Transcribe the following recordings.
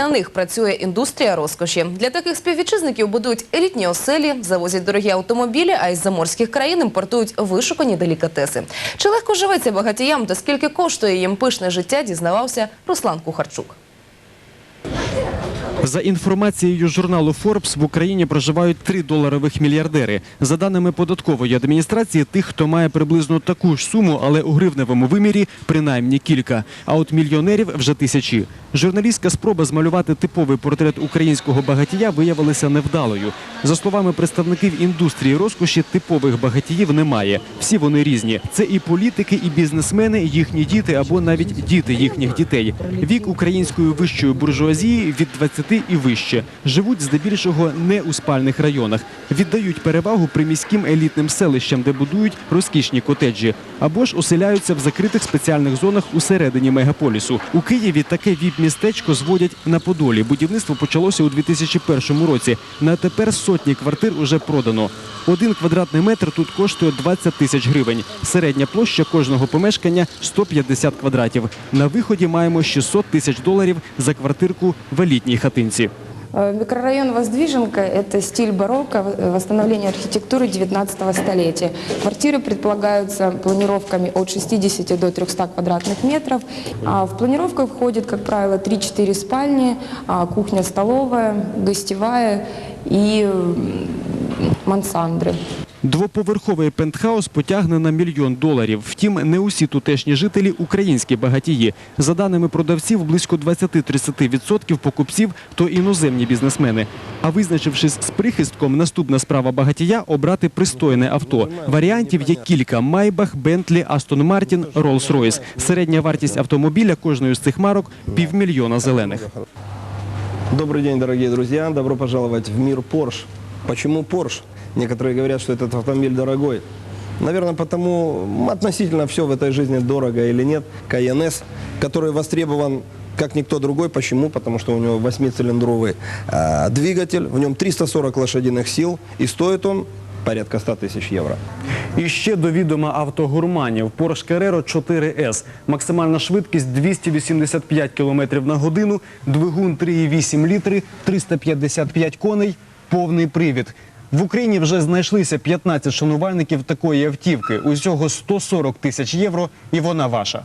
для них працює індустрія розкоші. Для таких співвітчизників будують елітні оселі, завозять дорогі автомобілі, а із заморських країн імпортують вишукані делікатеси. Чи легко живеться багатіям та скільки коштує їм пишне життя, дізнавався Руслан Кухарчук. За інформацією журналу Forbes, в Україні проживають три доларових мільярдери. За даними податкової адміністрації, тих, хто має приблизно таку ж суму, але у гривневому вимірі принаймні кілька. А от мільйонерів вже тисячі. Журналістська спроба змалювати типовий портрет українського багатія виявилася невдалою. За словами представників індустрії розкоші, типових багатіїв немає. Всі вони різні. Це і політики, і бізнесмени, їхні діти або навіть діти їхніх дітей. Вік української вищої буржуазії від 20 і вище. Живуть здебільшого не у спальних районах. Віддають перевагу приміським елітним селищам, де будують розкішні котеджі, або ж оселяються в закритих спеціальних зонах усередині мегаполісу. У Києві таке віп-містечко зводять на Подолі. Будівництво почалося у 2001 році. На тепер сотні квартир уже продано. Один квадратний метр тут коштує 20 тисяч гривень. Середня площа кожного помешкання 150 квадратів. На виході маємо 600 тисяч доларів за квартирку в елітній хатинці Э, Микрорайон Воздвиженка – это стиль барокко, э, восстановление архитектуры 19 столетия. Квартиры предполагаются планировками от 60 до 300 квадратных метров. А в планировку входит, как правило, 3-4 спальни, а, кухня-столовая, гостевая и м, мансандры. Двоповерховий пентхаус потягне на мільйон доларів. Втім, не усі тутешні жителі українські багатії. За даними продавців, близько 20-30% покупців то іноземні бізнесмени. А визначившись з прихистком, наступна справа багатія обрати пристойне авто. Варіантів є кілька: Майбах, Бентлі, Астон Мартін, Роллс-Ройс. Середня вартість автомобіля кожної з цих марок півмільйона зелених. Добрый день, дорогие друзья. Добро пожаловать в мир Porsche. Почему Porsche? Некоторые говорят, что этот автомобиль дорогой. Наверное, потому относительно все в этой жизни дорого или нет. Cayenne S, который востребован как никто другой. Почему? Потому что у него восьмицилиндровый э, двигатель, в нем 340 лошадиных сил и стоит он порядка 100 тысяч евро. І ще до відома автогурманів. Porsche Carrera 4S. Максимальна швидкість 285 км на годину, двигун 3,8 літри, 355 коней, повний привід. В Україні вже знайшлися 15 шанувальників такої автівки. Усього 140 тисяч євро, і вона ваша.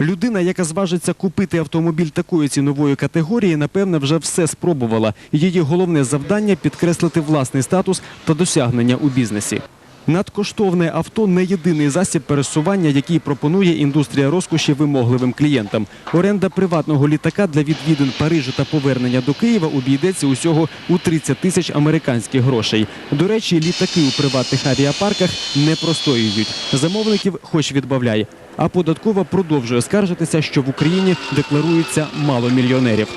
Людина, яка зважиться купити автомобіль такої цінової категорії, напевне, вже все спробувала. Її головне завдання підкреслити власний статус та досягнення у бізнесі. Надкоштовне авто не єдиний засіб пересування, який пропонує індустрія розкоші вимогливим клієнтам. Оренда приватного літака для відвідин Парижу та повернення до Києва обійдеться усього у 30 тисяч американських грошей. До речі, літаки у приватних авіапарках не простоюють. Замовників хоч відбавляй. А податкова продовжує скаржитися, що в Україні декларується мало мільйонерів.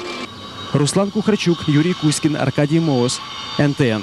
Руслан Кухарчук, Юрій Кузькін, Аркадій Моос, НТН.